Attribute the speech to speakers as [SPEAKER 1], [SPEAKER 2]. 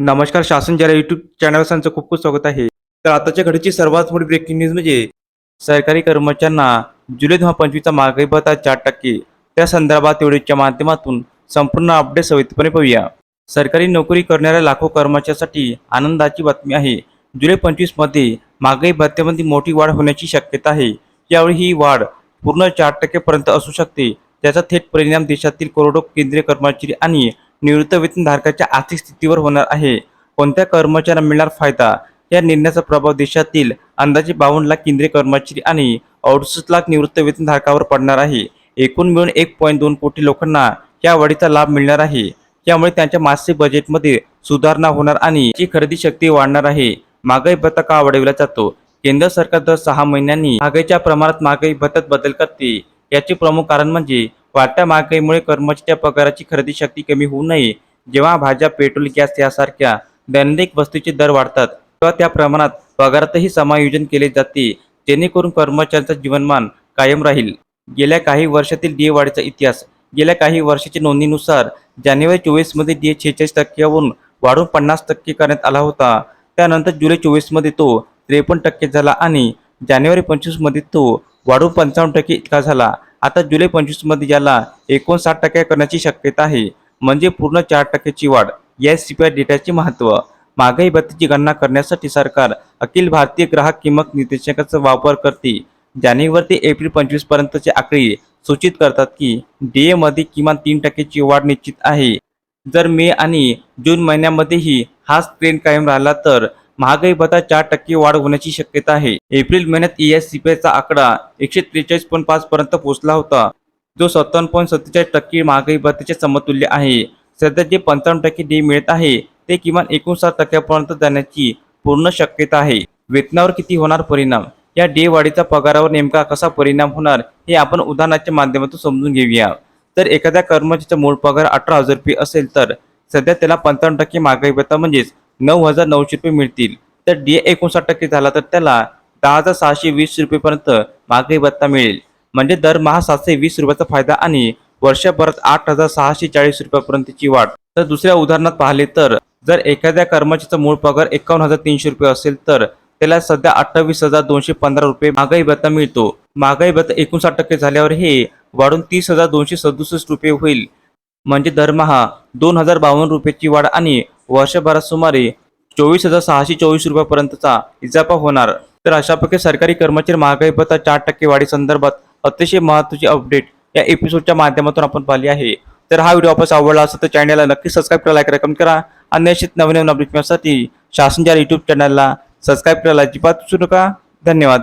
[SPEAKER 1] नमस्कार शासन जरा युट्यूब चॅनल खूप खूप स्वागत आहे. तर आताच्या घडीची सर्वात मोठी ब्रेकिंग न्यूज म्हणजे सरकारी कर्मचाऱ्यांना जुलै दोन हजार पंचवीसचा महागाई भत्ता चार टक्के. त्या संदर्भात व्हिडिओच्या माध्यमातून संपूर्ण अपडेट सविस्तरपणे पाहूया. सरकारी नोकरी करणाऱ्या लाखो कर्मचाऱ्यांसाठी आनंदाची बातमी आहे. जुलै पंचवीसमध्ये महागाई भत्त्यामध्ये मोठी वाढ होण्याची शक्यता आहे. यावेळी ही वाढ पूर्ण चार टक्केपर्यंत असू शकते. त्याचा थेट परिणाम देशातील करोडो केंद्रीय कर्मचारी आणि निवृत्त वेतनधारकाच्या आर्थिक स्थितीवर होणार आहे. कोणत्या कर्मचाऱ्यांना मिळणार फायदा? या निर्णयाचा प्रभाव देशातील अंदाजे बावन्न लाख केंद्रीय कर्मचारी आणि अडुसष्ट लाख निवृत्त वेतनधारकावर पडणार आहे. एकूण मिळून एक पॉईंट दोन कोटी लोकांना या वाढीचा लाभ मिळणार आहे. त्यामुळे त्यांच्या मासिक बजेटमध्ये सुधारणा होणार आणि ची खरेदी शक्ती वाढणार आहे. महागाई भत्ता का वाढविला जातो? केंद्र सरकार दर सहा महिन्यांनी महागाईच्या प्रमाणात महागाई भत्त्यात बदल करते. याचे प्रमुख कारण म्हणजे वाढत्या महागाईमुळे कर्मचाऱ्याच्या पगाराची खरेदी शक्ती कमी होऊ नये. जेव्हा भाज्या पेट्रोल गॅस यासारख्या दैनंदिन वस्तूचे दर वाढतात तेव्हा त्या प्रमाणात पगारातही समायोजन केले जाते जेणेकरून कर्मचाऱ्यांचा जीवनमान कायम राहील. गेल्या काही वर्षातील डीए वाढीचा इतिहास गेल्या काही वर्षाच्या नोंदणीनुसार जानेवारी चोवीसमध्ये डीए छेचाळीस टक्क्यावरून वाढून पन्नास टक्के करण्यात आला होता. त्यानंतर जुलै चोवीसमध्ये तो त्रेपन्न टक्के झाला आणि जानेवारी पंचवीसमध्ये तो वाढून पंचावन्न टक्के इतका झाला. आता जुलै पंचवीसमध्ये याला एकोणसाठ टक्के करण्याची शक्यता आहे म्हणजे पूर्ण चार टक्क्याची वाढ या सीपीआय डेटाचे महत्त्व. महागाई भत्त्याची गणना करण्यासाठी सरकार अखिल भारतीय ग्राहक किंमत निर्देशकाचा वापर करते. जानेवारी ते एप्रिल पंचवीस पर्यंतचे आकडे सूचित करतात की डीए मध्ये किमान तीन टक्क्याची वाढ निश्चित आहे. जर मे आणि जून महिन्यामध्येही हाच ट्रेंड कायम राहिला तर महागाई भत्ता चार टक्के वाढ होण्याची शक्यता आहे. एप्रिल महिन्यात ईएससीपीआयचा आकडा एकशे त्रेचाळीस पॉईंट पाच पर्यंत पोहोचला होता. जो सत्तावन्न पॉईंट सत्तेचाळीस टक्के महागाई भत्त्याच्या समतुल्य आहे. सध्या जे पंचावन्न टक्के डी मिळत आहे ते किमान एकोणसाठ टक्क्यापर्यंत जाण्याची पूर्ण शक्यता आहे. वेतनावर किती होणार परिणाम? या डे वाढीचा पगारावर नेमका कसा परिणाम होणार हे आपण उदाहरणाच्या माध्यमातून समजून घेऊया. तर एखाद्या कर्मचाऱ्याचा मूळ पगार अठरा हजार रुपये असेल तर सध्या त्याला पंचावन्न टक्के महागाई भत्ता म्हणजेच नऊ हजार नऊशे रुपये मिळतील. तर डी ए एकोणसाठ टक्के झाला तर त्याला दहा हजार सहाशे वीस रुपयेपर्यंत महागाई भत्ता मिळेल. म्हणजे दरमहा सातशे वीस रुपयाचा फायदा आणि वर्षभरात आठ हजार सहाशे चाळीस रुपयापर्यंतची वाढ. तर दुसऱ्या उदाहरणात पाहिले तर जर एखाद्या कर्मचाऱ्याचा मूळ पगार एकावन्न हजार तीनशे रुपये असेल तर त्याला सध्या अठ्ठावीस हजार दोनशे पंधरा रुपये महागाई भत्ता मिळतो. महागाई भत्ता एकोणसाठ टक्के झाल्यावर हे वाढून तीस हजार दोनशे सदुसष्ट रुपये होईल. म्हणजे दरमहा दोन हजार बावन्न रुपयाची वाढ आणि वर्षभरात सुमारे चोवीस हजार सहाशे चोवीस रुपयापर्यंतचा इजाफा होणार. तर अशा प्रकारे सरकारी कर्मचारी महागाई भत्ता चार टक्के वाढी संदर्भात अतिशय महत्त्वाची अपडेट या एपिसोडच्या माध्यमातून आपण पाहिली आहे. तर हा व्हिडिओ आपल्याला आवडला असेल तर चॅनलला नक्की सबस्क्राईब करा लाईक करा करा आणि अशीच नवीन नवीन अपडेट मिळण्यासाठी शासनच्या युट्यूब चॅनलला सबस्क्राईब करायला अजिबात विसरू नका. धन्यवाद.